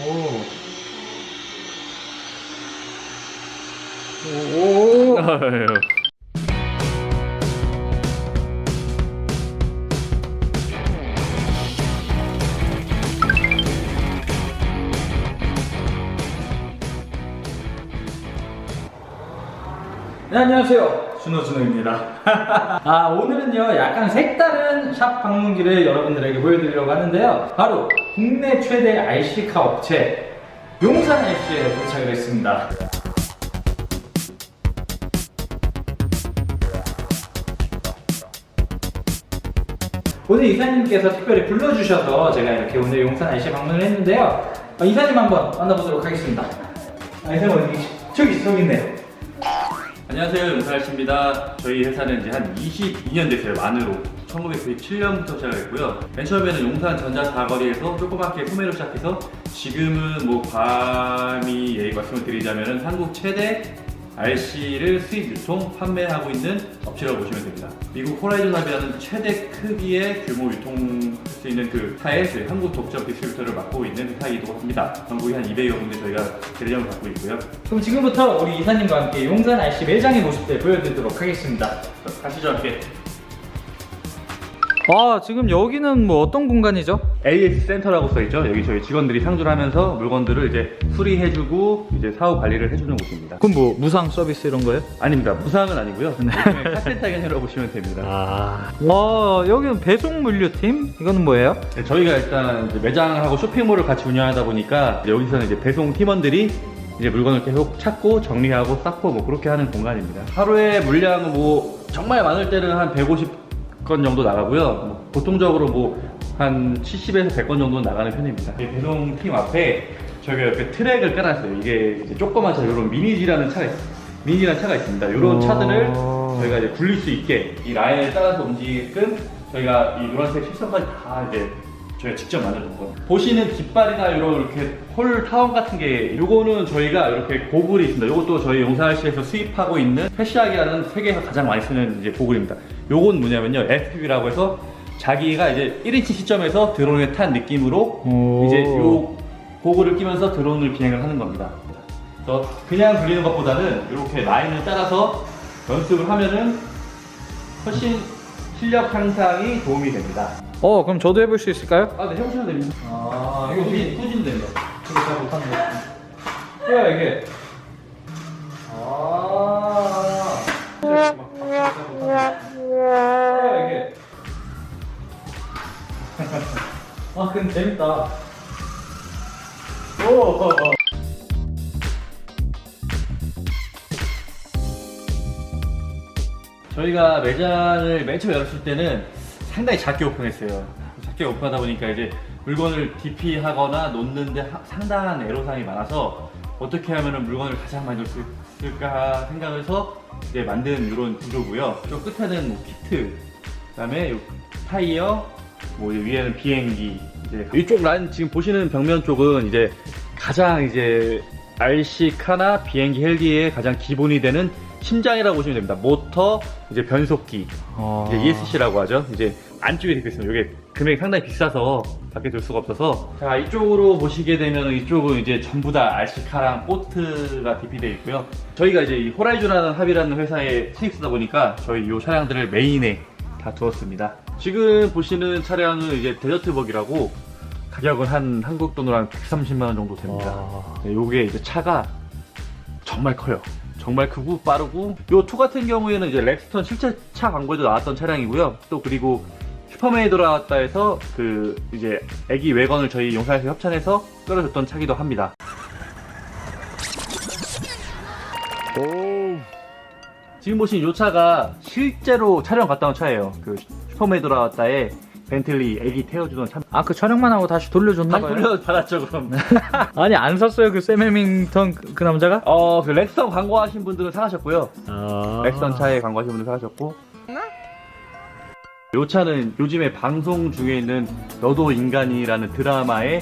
오. 오. 네, 안녕하세요. 준호준호입니다. 아, 오늘은요, 약간 색다른 샵 방문기를 여러분들에게 보여드리려고 하는데요. 바로 국내 최대 RC카 업체 용산 RC에 도착을 했습니다. 오늘 이사님께서 특별히 불러주셔서 제가 이렇게 오늘 용산 RC에 방문을 했는데요. 어, 이사님 한번 만나보도록 하겠습니다. 아, 이사님 어디 계시? 저기, 저기 있네요. 안녕하세요 용살씨입니다. 저희 회사는 이제 한 22년 됐어요 만으로. 1997년부터 시작했고요. 맨 처음에는 용산 전자 사거리에서 조그맣게 소매로 시작해서 지금은 뭐 감히 예, 말씀을 드리자면 한국 최대 RC를 수입 유통 판매하고 있는 업체라고 보시면 됩니다. 미국 호라이즌 합이라는 최대 크기의 규모 유통할 수 있는 그 회사의 저희 한국 독점 디스트리뷰터를 맡고 있는 회사이기도 합니다. 전국에 한 200여 군데 저희가 대리점을 갖고 있고요. 그럼 지금부터 우리 이사님과 함께 용산 RC 매장의 모습들 보여드리도록 하겠습니다. 가시죠 함께 아, 지금 여기는 뭐 어떤 공간이죠? AS 센터라고 써있죠. 여기 저희 직원들이 상주를 하면서 물건들을 이제 수리해주고 이제 사후 관리를 해주는 곳입니다. 그럼 뭐 무상 서비스 이런 거예요? 아닙니다. 무상은 아니고요. 요즘에 카센터 개념이라고 보시면 됩니다. 아, 와, 여기는 배송 물류팀? 이거는 뭐예요? 네, 저희가 일단 이제 매장하고 쇼핑몰을 같이 운영하다 보니까 이제 여기서는 이제 배송 팀원들이 이제 물건을 계속 찾고 정리하고 쌓고 뭐 그렇게 하는 공간입니다. 하루에 물량은 뭐 정말 많을 때는 한 150 건 정도 나가고요. 뭐 보통적으로 뭐 한 70에서 100건 정도 나가는 편입니다. 이 배송 팀 앞에 저희가 옆에 트랙을 깔았어요. 이게 이제 조그만 차, 이런 미니지라는 차가 있어요. 미니라는 차가 있습니다. 이런 오. 차들을 저희가 이제 굴릴 수 있게 이 라인에 따라서 움직이게끔 저희가 이 노란색 실선까지 다 이제 저희가 직접 만들어준 거예요. 보시는 깃발이나 이런 이렇게 홀 타원 같은 게 요거는 저희가 이렇게 고글이 있습니다. 요것도 저희 용산시에서 수입하고 있는 패시아기라는 세계에서 가장 많이 쓰는 이제 고글입니다. 요건 뭐냐면요. FPV라고 해서 자기가 이제 1인치 시점에서 드론에 탄 느낌으로 오. 이제 요 고글을 끼면서 드론을 비행을 하는 겁니다. 그래서 그냥 굴리는 것보다는 이렇게 라인을 따라서 연습을 하면은 훨씬 실력 향상이 도움이 됩니다. 어, 그럼 저도 해볼 수 있을까요? 아, 네, 해보셔도 됩니다. 아, 이거 후진 됩니다. 이거 잘 못하는 거. 뭐야, 이게? 아. 뭐야, 이게? 아, 근데 재밌다. 오! 저희가 매장을 맨 처음 열었을 때는 상당히 작게 오픈했어요. 작게 오픈하다 보니까 이제 물건을 DP하거나 놓는데 하- 상당한 애로사항이 많아서 어떻게 하면 물건을 가장 많이 놓을 수 있을까 생각을 해서 이제 만든 이런 구조고요. 저 끝에는 뭐 키트, 그다음에 요 타이어, 뭐 이제 위에는 비행기. 이제 이쪽 라인 지금 보시는 벽면 쪽은 이제 가장 이제 RC 카나 비행기 헬기의 가장 기본이 되는 심장이라고 보시면 됩니다. 모터, 이제 변속기, 어. 이제 ESC라고 하죠. 이제 안쪽에 되어 있습니다. 이게 금액이 상당히 비싸서 밖에 둘 수가 없어서 자 이쪽으로 보시게 되면 이쪽은 이제 전부 다 RC카랑 보트가 DP되어 있고요. 저희가 이제 이 호라이즌이라는 합이라는 회사에 신입쓰다 보니까 저희 이 차량들을 메인에 다 두었습니다. 지금 보시는 차량은 이제 데저트벅이라고 가격은 한 한국 돈으로 한 130만 원 정도 됩니다. 와. 네, 요게 이제 차가 정말 커요. 정말 크고 빠르고 요투 같은 경우에는 이제 렉스턴 실제 차 광고에도 나왔던 차량이고요. 또 그리고 슈퍼맨이 돌아왔다 해서 그 이제 애기 외건을 저희 용사에서 협찬해서 끌어줬던 차기도 합니다. 지금 보신 이 차가 실제로 촬영 갔다 온 차예요. 그 슈퍼맨이 돌아왔다에 벤틀리 애기 태워주던 차. 아, 그 촬영만 하고 다시 돌려줬나 다 봐요? 돌려 받았죠 그럼. 아니, 안 샀어요, 그 샘 해밍턴 그, 그 남자가? 어, 그 렉선 광고하신 분들은 사가셨고요. 아. 렉선 차에 광고하신 분들 사가셨고. 요 차는 요즘에 방송 중에 있는 너도 인간이라는 드라마에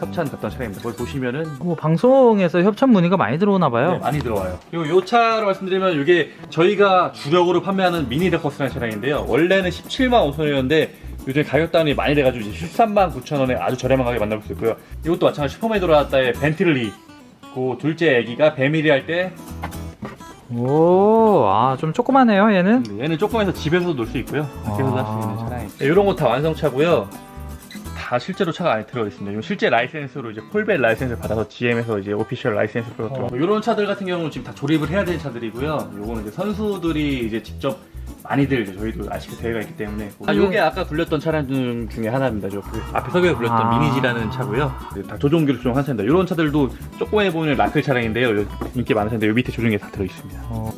협찬 갔던 차량입니다. 거기 보시면은 뭐 방송에서 협찬 문의가 많이 들어오나 봐요. 네, 많이 들어와요. 그리고 요 차로 말씀드리면 이게 저희가 주력으로 판매하는 미니 레커스라는 차량인데요. 원래는 17만 5천 원이었는데 요즘 가격 다운이 많이 돼가지고 이제 13만 9천 원에 아주 저렴한 가격에 만나볼 수 있고요. 이것도 마찬가지 슈퍼맨이 돌아왔다의 벤틀리. 그 둘째 애기가 배밀이 할 때 오, 아, 좀 조그마네요, 얘는. 얘는 조금해서 집에서도 놀 수 있고요. 밖에서도 할수 아. 있는 차량이. 이런 거 다 완성차고요. 다 실제로 차가 안에 들어 있습니다. 이건 실제 라이센스로 이제 폴벨 라이센스를 받아서 GM에서 이제 오피셜 라이센스를 들어갔고요. 이런 차들 같은 경우는 지금 다 조립을 해야 되는 차들이고요. 요거는 이제 선수들이 이제 직접 많이들 이제 저희도 아시게 대회가 있기 때문에 아, 요게 아까 굴렸던 차량 중- 중에 하나입니다. 저 그 앞에 서기에 굴렸던 아. 미니지라는 차고요. 그다 조종기로 조종한 차입니다. 이런 차들도 조그만해 보이는 라클 차량인데요. 요- 인기 많은 차인데 요 밑에 조종기 다 들어 있습니다. 어.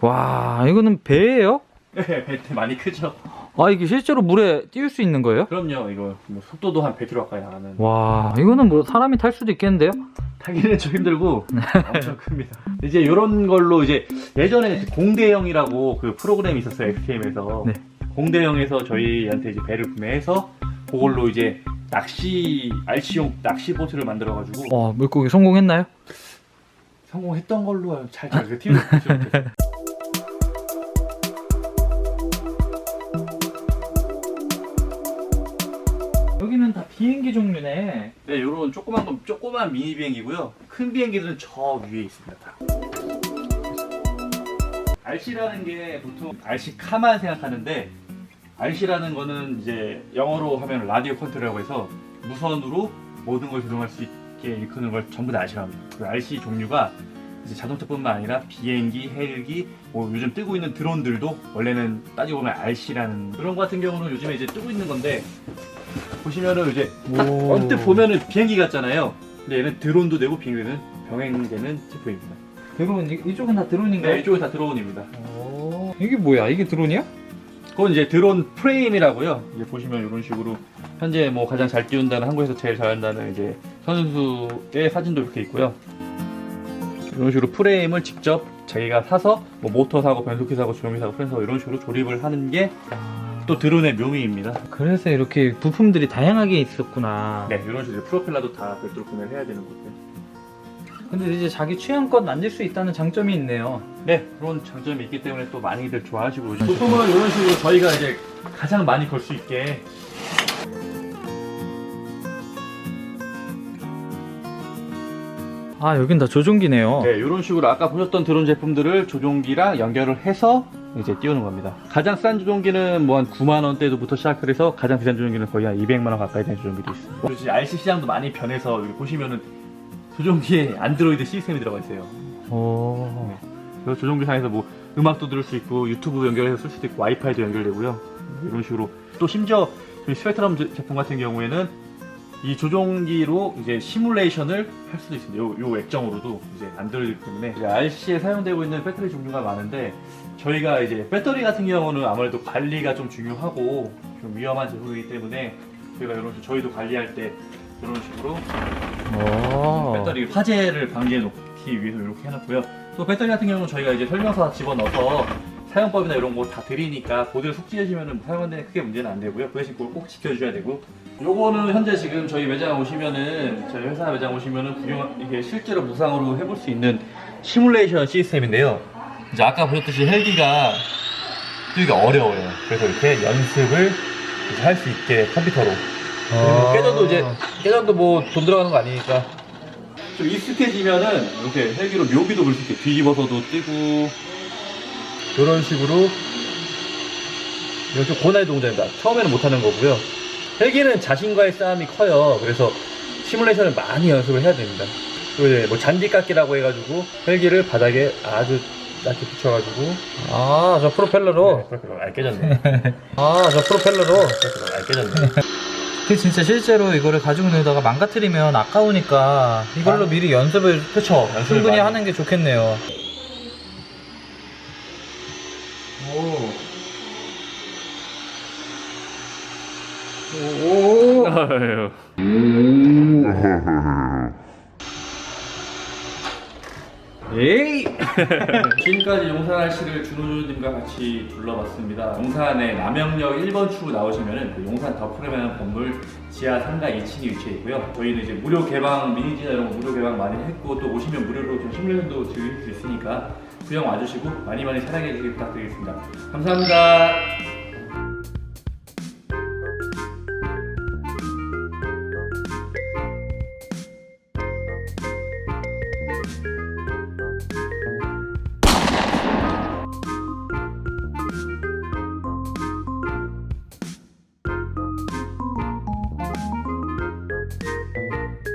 와, 이거는 배예요? 네, 배 많이 크죠. 아, 이게 실제로 물에 띄울 수 있는 거예요? 그럼요. 이거 뭐 속도도 한 100km 가까이 나가는. 와, 이거는 뭐 사람이 탈 수도 있겠는데요? 타기는 좀 힘들고 엄청 큽니다. 이제 이런 걸로 이제 예전에 공대형이라고 그 프로그램이 있었어요 XTM에서 네. 공대형에서 저희한테 이제 배를 구매해서 그걸로 이제 낚시 알치용 낚시 보트를 만들어 가지고 와, 물고기 성공했나요? 성공했던 걸로 잘 잘, 그 TV를 보지 못했어요. 여기는 다 비행기 종류네. 네, 이런 조그만 건 조그만 미니 비행기고요. 큰 비행기들은 저 위에 있습니다. 다. RC라는 게 보통 RC 카만 생각하는데 RC라는 거는 이제 영어로 하면 라디오 컨트롤이라고 해서 무선으로 모든 걸 조종할 수 있게 일컫는 걸 전부 다 RC라고 합니다. 그 RC 종류가 이제 자동차뿐만 아니라 비행기, 헬기, 뭐 요즘 뜨고 있는 드론들도 원래는 따지고 보면 RC라는 그런 거 같은 경우는 요즘에 이제 뜨고 있는 건데 보시면은 이제 딱 오. 언뜻 보면은 비행기 같잖아요. 근데 얘는 드론도 되고 비행기는 병행되는 제품입니다. 드론, 이, 이쪽은 다 드론인가요? 네, 이쪽에 다 드론입니다. 오, 이게 뭐야? 이게 드론이야? 그건 이제 드론 프레임이라고요. 이제 보시면 이런 식으로 현재 뭐 가장 잘 띄운다는 한국에서 제일 잘한다는 이제 선수의 사진도 이렇게 있고요. 이런 식으로 프레임을 직접 자기가 사서 뭐 모터 사고 변속기 사고 조종기 사고 프레임 사고 이런 식으로 조립을 하는 게 또 드론의 묘미입니다. 그래서 이렇게 부품들이 다양하게 있었구나. 네, 이런 식으로 프로펠러도 다 별도로 구매를 해야 되는 거고요. 근데 이제 자기 취향껏 만들 수 있다는 장점이 있네요. 네, 그런 장점이 있기 때문에 또 많이들 좋아하시고 보통은 이런 식으로 저희가 이제 가장 많이 걸 수 있게 아, 여긴 다 조종기네요. 네, 이런 식으로 아까 보셨던 드론 제품들을 조종기랑 연결을 해서 이제 띄우는 겁니다. 가장 싼 조종기는 뭐 한 9만 원대부터 시작을 해서 가장 비싼 조종기는 거의 한 200만 원 가까이 되는 조종기도 있습니다. 그리고 이제 RC 시장도 많이 변해서 여기 보시면은 조종기에 안드로이드 시스템이 들어가 있어요. 오. 그래서 조종기상에서 뭐 음악도 들을 수 있고 유튜브 연결해서 쓸 수도 있고 와이파이도 연결되고요. 이런 식으로 또 심지어 저희 스펙트럼 제- 제품 같은 경우에는 이 조종기로 이제 시뮬레이션을 할 수도 있습니다. 요, 요 액정으로도 이제 안드로이드 때문에 이제 RC에 사용되고 있는 배터리 종류가 많은데 저희가 이제 배터리 같은 경우는 아무래도 관리가 좀 중요하고 좀 위험한 제품이기 때문에 저희가 이런 식으로 저희도 관리할 때 이런 식으로 오. 배터리 화재를 방지해 놓기 위해서 이렇게 해놨고요. 또 배터리 같은 경우는 저희가 이제 설명서 집어넣어서 사용법이나 이런 거 다 드리니까 보드를 숙지해주면은 사용하는 데 크게 문제는 안 되고요. 그 대신 그걸 꼭 지켜주셔야 되고. 요거는 현재 지금 저희 매장 오시면은 저희 회사 매장 오시면은 구경 이게 실제로 무상으로 해볼 수 있는 시뮬레이션 시스템인데요. 이제 아까 보셨듯이 헬기가 뜨기가 어려워요. 그래서 이렇게 연습을 할 수 있게 컴퓨터로 아. 깨져도 이제 깨져도 뭐 돈 들어가는 거 아니니까 좀 익숙해지면은 이렇게 헬기로 묘비도 볼 수 있게 뒤집어서도 뜨고 이런 식으로 이렇게 고난이 동작입니다. 처음에는 못하는 거고요. 헬기는 자신과의 싸움이 커요. 그래서 시뮬레이션을 많이 연습을 해야 됩니다. 또 이제 뭐 잔디 깎기라고 해가지고 헬기를 바닥에 아주 낮게 붙여가지고 아, 저 프로펠러로. 그렇게 안 깨졌네. 아, 저 프로펠러로. 그렇게 안 깨졌네. 그 진짜 실제로 이거를 가지고 놀다가 망가뜨리면 아까우니까 이걸로 아. 미리 연습을 그렇죠. 충분히 하는 게 좋겠네요. 오. 아유. 에이! 지금까지 용산 RC를 준호준님과 같이 둘러봤습니다. 용산의 남영역 1번 출구 나오시면은 그 용산 더프레라는 건물 지하 3가 2층에 위치해 있고요. 저희는 이제 무료 개방 미니지나 이런 거 무료 개방 많이 했고 또 오시면 무료로 좀 시뮬레이션도 즐길 수 있으니까 구경 와주시고 많이 많이 사랑해 주시기 부탁드리겠습니다. 감사합니다.